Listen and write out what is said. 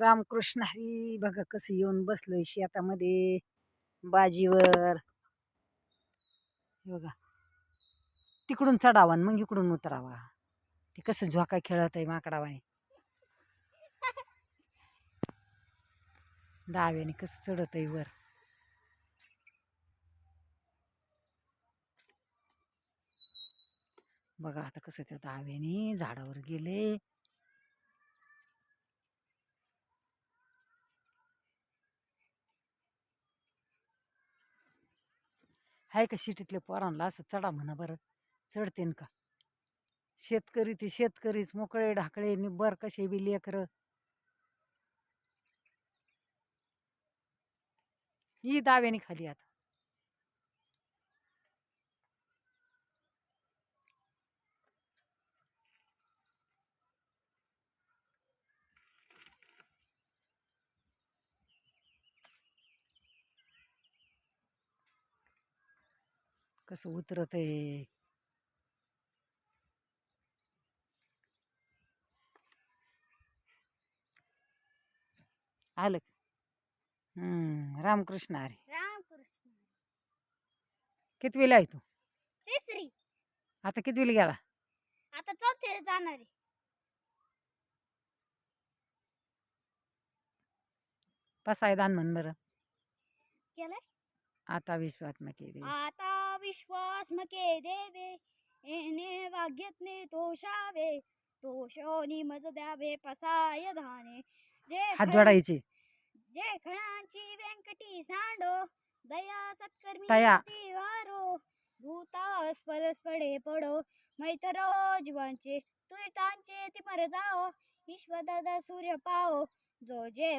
रामकृष्ण हरी बघा कसं येऊन बसलोय शेतामध्ये बाजीवर. हे बघा. तिकडून चढावा आणि मग इकडून उतरावा. ते कसं झोका खेळत आहे माकडावाने. डाव्याने कसं चढत आहे वर. बघा आता कसं त्या डाव्याने झाडावर गेले. हाय का शिटीतल्या पोरांना असं चढा म्हणा बरं. चढतेन का? शेतकरी ते शेतकरीच मोकळे ढाकळे निब्बर कसे बी लेकरं. ही दाव्याने खाली आता. कसं उतरत आहे? आलं? हम्म रामकृष्ण हरी रामकृष्ण कितवीला आहे तू? तिसरी. आता कितवीला गेला? आता चौथीला जाणार आहे. पसायदान म्हण बरं. केलंय? आता विश्वात्मा केली आता विश्वास मके देवे येणे वाग्यज्ञे तोषावे तोषोनी मज द्यावे पसाय धाने जे हात खण- जोडायचे जे खणांची व्यंकटी सांडो दया सत्कर्मी तया. ती वारो भूतास परस्पडे पडो मैतरो जीवांचे तुरतांचे ती मर जाओ ईश्वर दादा सूर्य पाओ जो जे